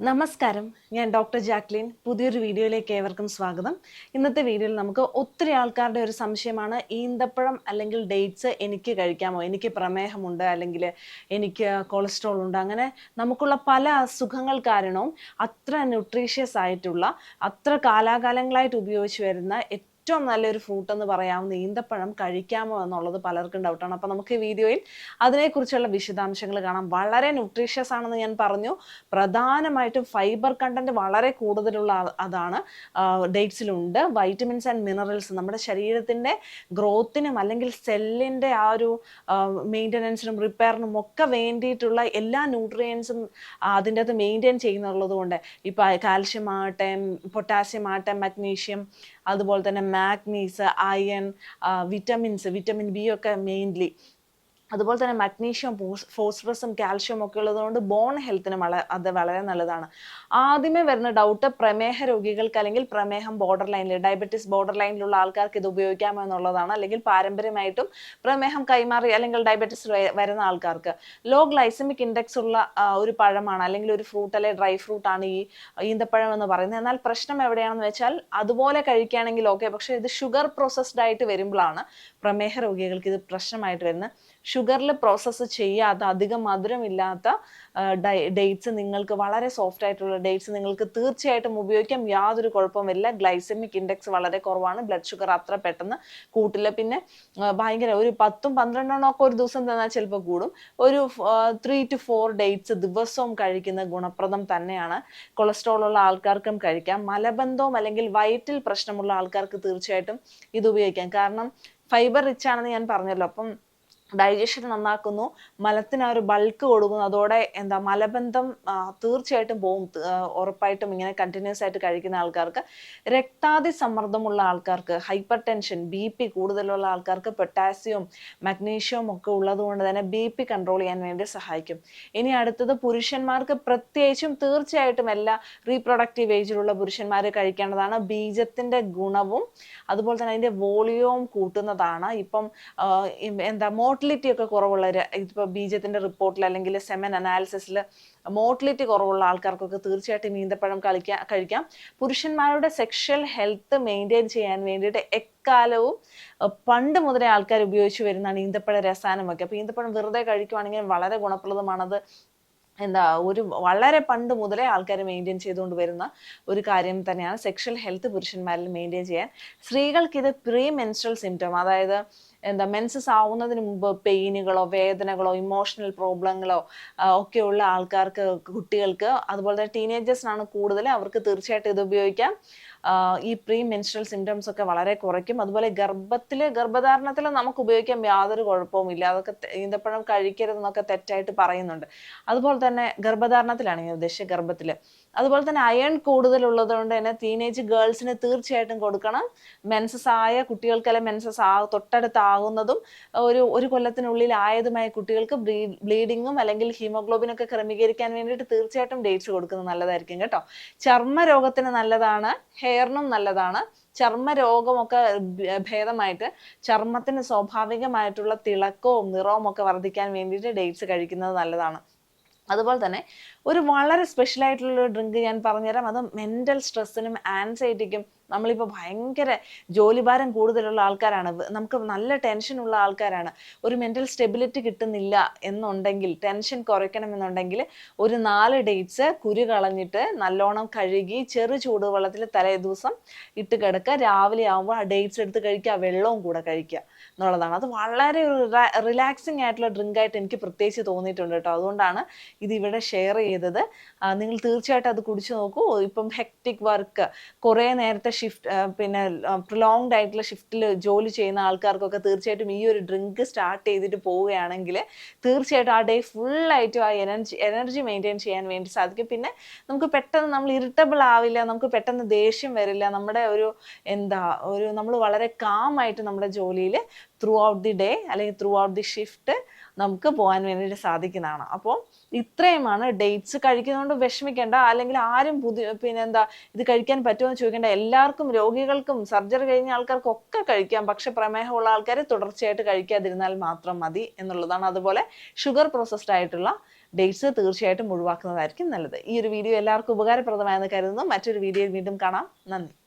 നമസ്കാരം. ഞാൻ doctor Jacqueline. പുതിയൊരു വീഡിയോയിലേക്ക് ഏവർക്കും സ്വാഗതം. ഇന്നത്തെ വീഡിയോയിൽ നമുക്ക് ഒത്തിരി ആൾക്കാരുടെ ഒരു സംശയമാണ് ഈന്തപ്പഴം അല്ലെങ്കിൽ ഡേറ്റ്സ് എനിക്ക് കഴിക്കാമോ? എനിക്ക് പ്രമേഹമുണ്ട് അല്ലെങ്കിൽ എനിക്ക് കൊളസ്ട്രോൾ ഉണ്ട്. അങ്ങനെ നമുക്കുള്ള പല അസുഖങ്ങൾ കാരണവും അത്ര ന്യൂട്രീഷ്യസ് ആയിട്ടുള്ള അത്ര കാലാകാലങ്ങളായിട്ട് ഉപയോഗിച്ച് വരുന്ന ഏറ്റവും നല്ലൊരു ഫ്രൂട്ട് എന്ന് പറയാവുന്ന ഈന്തപ്പഴം കഴിക്കാമോ എന്നുള്ളത് പലർക്കും ഡൗട്ടാണ് അപ്പോൾ നമുക്ക് ഈ വീഡിയോയിൽ അതിനെക്കുറിച്ചുള്ള വിശദാംശങ്ങൾ കാണാം. വളരെ ന്യൂട്രീഷ്യസ് ആണെന്ന് ഞാൻ പറഞ്ഞു. പ്രധാനമായിട്ടും ഫൈബർ കണ്ടന്റ് വളരെ കൂടുതലുള്ള അതാണ് ഡേറ്റ്സിലുണ്ട് വൈറ്റമിൻസ് ആൻഡ് മിനറൽസ് നമ്മുടെ ശരീരത്തിന്റെ ഗ്രോത്തിനും അല്ലെങ്കിൽ സെല്ലിന്റെ ആ ഒരു മെയിന്റനൻസിനും റിപ്പയറിനും ഒക്കെ വേണ്ടിയിട്ടുള്ള എല്ലാ ന്യൂട്രിയൻസും അതിന്റെ അകത്ത് മെയിന്റെയിൻ ചെയ്യുന്നുള്ളത് കൊണ്ട്. ഇപ്പോൾ കാൽഷ്യം ആകട്ടെ പൊട്ടാസ്യം ആകട്ടെ മഗ്നീഷ്യം അതുപോലെ തന്നെ manganese iron vitamins vitamin B ഒക്കെ മെയിൻലി അതുപോലെ തന്നെ മഗ്നീഷ്യം ഫോസ്ഫറസും കാൽഷ്യം ഒക്കെ ഉള്ളതുകൊണ്ട് ബോൺ ഹെൽത്തിന് വള അത് വളരെ നല്ലതാണ്. ആദ്യമേ വരുന്ന ഡൗട്ട് പ്രമേഹ രോഗികൾക്ക് അല്ലെങ്കിൽ പ്രമേഹം ബോർഡർ ലൈനിൽ ഡയബറ്റീസ് ബോർഡർ ലൈനിലുള്ള ആൾക്കാർക്ക് ഇത് ഉപയോഗിക്കാമോ എന്നുള്ളതാണ്. അല്ലെങ്കിൽ പാരമ്പര്യമായിട്ടും പ്രമേഹം കൈമാറി അല്ലെങ്കിൽ ഡയബറ്റീസ് വരുന്ന ആൾക്കാർക്ക്. ലോ ഗ്ലൈസമിക് ഇൻഡെക്സ് ഉള്ള ഒരു പഴമാണ്. അല്ലെങ്കിൽ ഒരു ഫ്രൂട്ട് അല്ലെങ്കിൽ ഡ്രൈ ഫ്രൂട്ട് ആണ് ഈ ഈന്തപ്പഴം എന്ന് പറയുന്നത്. എന്നാൽ പ്രശ്നം എവിടെയാണെന്ന് വെച്ചാൽ അതുപോലെ കഴിക്കുകയാണെങ്കിൽ ഓക്കെ പക്ഷേ ഇത് ഷുഗർ പ്രോസസ്ഡ് ആയിട്ട് വരുമ്പോഴാണ് പ്രമേഹ രോഗികൾക്ക് ഇത് പ്രശ്നമായിട്ട് വരുന്നത്. ഷുഗറിൽ പ്രോസസ്സ് ചെയ്യാത്ത അധികം മധുരമില്ലാത്ത ഡേറ്റ്സ് നിങ്ങൾക്ക് വളരെ സോഫ്റ്റ് ആയിട്ടുള്ള ഡേറ്റ്സ് നിങ്ങൾക്ക് തീർച്ചയായിട്ടും ഉപയോഗിക്കാം. യാതൊരു കുഴപ്പമില്ല ഗ്ലൈസമിക് ഇൻഡെക്സ് വളരെ കുറവാണ്. ബ്ലഡ് ഷുഗർ അത്ര പെട്ടെന്ന് കൂട്ടില്ല. പിന്നെ ഭയങ്കര ഒരു പത്തും പന്ത്രണ്ടെണ്ണം ഒക്കെ ഒരു ദിവസം തന്നാൽ ചിലപ്പോൾ കൂടും. ഒരു ത്രീ ടു ഫോർ ഡേറ്റ്സ് ദിവസവും കഴിക്കുന്ന ഗുണപ്രദം തന്നെയാണ്. കൊളസ്ട്രോൾ ഉള്ള ആൾക്കാർക്കും കഴിക്കാം. മലബന്ധവും അല്ലെങ്കിൽ വയറ്റിൽ പ്രശ്നമുള്ള ആൾക്കാർക്ക് തീർച്ചയായിട്ടും ഇത് ഉപയോഗിക്കാം. കാരണം ഫൈബർ റിച്ച് ആണെന്ന് ഞാൻ പറഞ്ഞല്ലോ. അപ്പം ഡൈജഷൻ നന്നാക്കുന്നു മലത്തിന് ആ ഒരു ബൾക്ക് കൊടുക്കുന്നു. അതോടെ എന്താ മലബന്ധം തീർച്ചയായിട്ടും പോകും ഉറപ്പായിട്ടും ഇങ്ങനെ കണ്ടിന്യൂസ് ആയിട്ട് കഴിക്കുന്ന ആൾക്കാർക്ക് രക്താതി സമ്മർദ്ദമുള്ള ആൾക്കാർക്ക് ഹൈപ്പർ ടെൻഷൻ ബി പി കൂടുതലുള്ള ആൾക്കാർക്ക് പൊട്ടാസ്യവും മഗ്നീഷ്യവും ഒക്കെ ഉള്ളതുകൊണ്ട് തന്നെ ബി പി കൺട്രോൾ ചെയ്യാൻ വേണ്ടി സഹായിക്കും. ഇനി അടുത്തത് പുരുഷന്മാർക്ക് പ്രത്യേകിച്ചും തീർച്ചയായിട്ടും എല്ലാ റീപ്രൊഡക്റ്റീവ് ഏജിലുള്ള പുരുഷന്മാർ കഴിക്കേണ്ടതാണ് ബീജത്തിന്റെ ഗുണവും അതുപോലെ തന്നെ അതിന്റെ വോളിയവും കൂട്ടുന്നതാണ്. ഇപ്പം എന്താ ഇം- എന്താ മോട്ടിലിറ്റി ഒക്കെ കുറവുള്ള ഇപ്പോൾ ബീജത്തിന്റെ റിപ്പോർട്ടിൽ അല്ലെങ്കിൽ സെമൻ അനാലിസിസിൽ മോർട്ടിലിറ്റി കുറവുള്ള ആൾക്കാർക്കൊക്കെ തീർച്ചയായിട്ടും ഈന്തപ്പഴം കളിക്കാൻ കഴിക്കാം. പുരുഷന്മാരുടെ സെക്ഷൽ ഹെൽത്ത് മെയിന്റെയിൻ ചെയ്യാൻ വേണ്ടിയിട്ട് എക്കാലവും പണ്ട് മുതലേ ആൾക്കാർ ഉപയോഗിച്ച് വരുന്നതാണ് ഈന്തപ്പഴ രസായനമൊക്കെ അപ്പോൾ ഈന്തപ്പഴം വെറുതെ കഴിക്കുവാണെങ്കിൽ വളരെ ഗുണപ്രദമാണത് എന്താ ഒരു വളരെ പണ്ട് മുതലേ ആൾക്കാർ മെയിന്റെയിൻ ചെയ്തുകൊണ്ട് വരുന്ന ഒരു കാര്യം തന്നെയാണ് സെക്ഷൽ ഹെൽത്ത് പുരുഷന്മാരിൽ മെയിന്റെയിൻ ചെയ്യാൻ. സ്ത്രീകൾക്ക് ഇത് പ്രീ മെൻസ്ട്രൽ സിംറ്റം അതായത് എന്താ മെൻസസ് ആവുന്നതിന് മുമ്പ് പെയിനുകളോ വേദനകളോ ഇമോഷണൽ പ്രോബ്ലങ്ങളോ ഒക്കെയുള്ള ആൾക്കാർക്ക് കുട്ടികൾക്ക് അതുപോലെ തന്നെ ടീനേജേഴ്സിനാണ് കൂടുതൽ അവർക്ക് തീർച്ചയായിട്ടും ഇത് ഉപയോഗിക്കാം. ഈ പ്രീ മെൻസ്ട്രൽ സിംറ്റംസ് ഒക്കെ വളരെ കുറയ്ക്കും. അതുപോലെ ഗർഭത്തിൽ ഗർഭധാരണത്തിൽ നമുക്ക് ഉപയോഗിക്കാൻ യാതൊരു കുഴപ്പവും ഇല്ല അതൊക്കെ ഈന്തപ്പഴം കഴിക്കരുതെന്നൊക്കെ തെറ്റായിട്ട് പറയുന്നുണ്ട്. അതുപോലെ തന്നെ ഗർഭധാരണത്തിലാണ് ഞാൻ ഉദ്ദേശിച്ചത് ഗർഭത്തിൽ അതുപോലെ തന്നെ അയൺ കൂടുതലുള്ളത് കൊണ്ട് തന്നെ ടീനേജ് ഗേൾസിന് തീർച്ചയായിട്ടും കൊടുക്കണം. മെൻസസ് ആയ കുട്ടികൾക്ക് അല്ലെങ്കിൽ മെൻസസ് ആ തൊട്ടടുത്താകുന്നതും ഒരു ഒരു കൊല്ലത്തിനുള്ളിൽ ആയതുമായ കുട്ടികൾക്ക് ബ്ലീഡിങ്ങും അല്ലെങ്കിൽ ഹീമോഗ്ലോബിൻ ഒക്കെ ക്രമീകരിക്കാൻ വേണ്ടിയിട്ട് തീർച്ചയായിട്ടും ഡേറ്റ്സ് കൊടുക്കുന്നത് നല്ലതായിരിക്കും കേട്ടോ. ചർമ്മ രോഗത്തിന് നല്ലതാണ് ഹെയറിനും നല്ലതാണ്. ചർമ്മ രോഗമൊക്കെ ഭേദമായിട്ട് ചർമ്മത്തിന് സ്വാഭാവികമായിട്ടുള്ള തിളക്കവും നിറവും ഒക്കെ വർദ്ധിക്കാൻ വേണ്ടിയിട്ട് ഡേറ്റ്സ് കഴിക്കുന്നത് നല്ലതാണ്. അതുപോലെ തന്നെ ഒരു വളരെ സ്പെഷ്യൽ ആയിട്ടുള്ള ഡ്രിങ്ക് ഞാൻ പറഞ്ഞുതരാം. അത് മെന്റൽ സ്ട്രെസ്സിനും ആൻസൈറ്റിക്കും നമ്മളിപ്പോൾ ഭയങ്കര ജോലിഭാരം കൂടുതലുള്ള ആൾക്കാരാണ്. നമുക്ക് നല്ല ടെൻഷൻ ഉള്ള ആൾക്കാരാണ്. ഒരു മെന്റൽ സ്റ്റെബിലിറ്റി കിട്ടുന്നില്ല എന്നുണ്ടെങ്കിൽ ടെൻഷൻ കുറയ്ക്കണമെന്നുണ്ടെങ്കിൽ ഒരു നാല് ഡേറ്റ്സ് കുരു കളഞ്ഞിട്ട് നല്ലോണം കഴുകി ചെറു ചൂടുവെള്ളത്തിൽ തലേ ദിവസം ഇട്ട് കിടക്കുക. രാവിലെ ആകുമ്പോൾ ആ ഡേറ്റ്സ് എടുത്ത് കഴിക്കുക വെള്ളവും കൂടെ കഴിക്കുക എന്നുള്ളതാണ്. അത് വളരെ റിലാക്സിങ് ആയിട്ടുള്ള ഡ്രിങ്ക് ആയിട്ട് എനിക്ക് പ്രത്യേകിച്ച് തോന്നിയിട്ടുണ്ട് കേട്ടോ. അതുകൊണ്ടാണ് ഇത് ഇവിടെ ഷെയർ ചെയ്തത് നിങ്ങൾ തീർച്ചയായിട്ടും അത് കുടിച്ചു നോക്കൂ. ഇപ്പം ഹെക്ടിക് വർക്ക് കുറേ നേരത്തെ ഷിഫ്റ്റ് പിന്നെ പ്രൊലോങ്ഡ് ആയിട്ടുള്ള ഷിഫ്റ്റിൽ ജോലി ചെയ്യുന്ന ആൾക്കാർക്കൊക്കെ തീർച്ചയായിട്ടും ഈ ഒരു ഡ്രിങ്ക് സ്റ്റാർട്ട് ചെയ്തിട്ട് പോവുകയാണെങ്കിൽ തീർച്ചയായിട്ടും ആ ഡേ ഫുള്ളായിട്ടും ആ എനർജി എനർജി മെയിന്റെയിൻ ചെയ്യാൻ വേണ്ടി സാധിക്കും. പിന്നെ നമുക്ക് പെട്ടെന്ന് നമ്മൾ ഇറിറ്റബിൾ ആവില്ല നമുക്ക് പെട്ടെന്ന് ദേഷ്യം വരില്ല നമ്മുടെ ഒരു എന്താ ഒരു നമ്മൾ വളരെ കാം ആയിട്ട് നമ്മുടെ ജോലിയിൽ ത്രൂ ഔട്ട് ദി ഡേ അല്ലെങ്കിൽ ത്രൂ ഔട്ട് ദി ഷിഫ്റ്റ് നമുക്ക് പോകാൻ വേണ്ടിയിട്ട് സാധിക്കുന്നതാണ്. അപ്പോൾ ഇത്രയുമാണ് ഡേറ്റ്സ് കഴിക്കുന്നതുകൊണ്ട് വിഷമിക്കേണ്ട. അല്ലെങ്കിൽ ആരും പുതിയ പിന്നെ എന്താ ഇത് കഴിക്കാൻ പറ്റുമോ എന്ന് ചോദിക്കേണ്ട. എല്ലാവർക്കും രോഗികൾക്കും സർജറി കഴിഞ്ഞ ആൾക്കാർക്കും ഒക്കെ കഴിക്കാം. പക്ഷെ പ്രമേഹമുള്ള ആൾക്കാർ തുടർച്ചയായിട്ട് കഴിക്കാതിരുന്നാൽ മാത്രം മതി എന്നുള്ളതാണ്. അതുപോലെ ഷുഗർ പ്രോസസ്ഡ് ആയിട്ടുള്ള ഡേറ്റ്സ് തീർച്ചയായിട്ടും ഒഴിവാക്കുന്നതായിരിക്കും നല്ലത്. ഈ ഒരു വീഡിയോ എല്ലാവർക്കും ഉപകാരപ്രദമായെന്ന് കരുതുന്നു. മറ്റൊരു വീഡിയോയിൽ വീണ്ടും കാണാം. നന്ദി.